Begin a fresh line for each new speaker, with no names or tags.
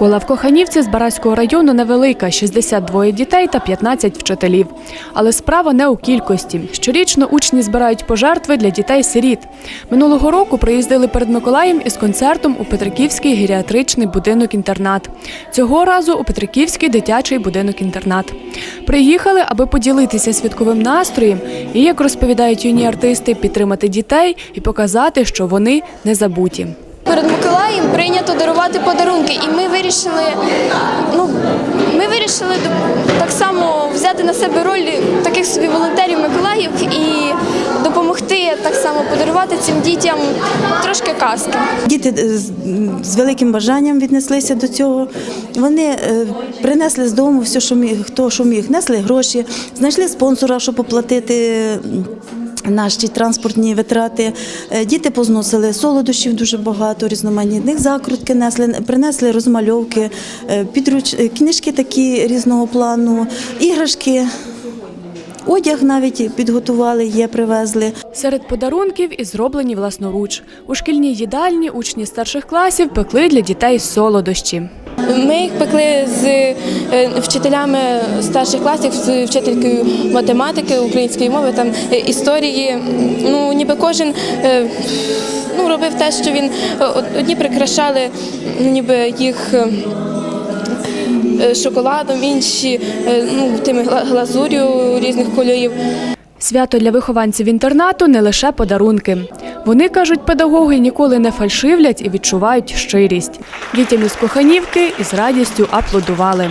Школа в Коханівці з Бараського району невелика 62 дітей та 15 вчителів. Але справа не у кількості. Щорічно учні збирають пожертви для дітей-сиріт. Минулого року приїздили перед Миколаєм із концертом у Петриківський геріатричний будинок-інтернат. Цього разу у Петриківський дитячий будинок-інтернат. Приїхали, аби поділитися святковим настроєм і, як розповідають юні артисти, підтримати дітей і показати, що вони не забуті.
Перед Миколаєм прийнято дарувати подарунки, і ми вирішили, ну ми вирішили так само взяти на себе роль таких собі волонтерів Миколаїв і допомогти так само подарувати цим дітям трошки казки.
Діти е, з- великим бажанням віднеслися до цього. Вони е, принесли з дому все, що міг, хто що міг, несли гроші, знайшли спонсора, щоб оплатити. Наші транспортні витрати. Е, Діти позносили солодощів дуже багато, різноманітних закрутки несли, принесли розмальовки, е, підруч... е, книжки такі різного плану, іграшки, одяг навіть підготували, є, привезли.
Серед подарунків і зроблені власноруч. У шкільній їдальні учні старших класів пекли для дітей солодощі.
Ми їх пекли з е, вчителями старших класів, з вчителькою математики, української мови, там е, історії. Ну ніби кожен е, ну, робив те, що він одні прикрашали, ніби їх. Шоколадом, інші ну, тими глазур'ю різних кольорів.
Свято для вихованців інтернату не лише подарунки. Вони кажуть, педагоги ніколи не фальшивлять і відчувають щирість. Дітям із Коханівки із радістю аплодували.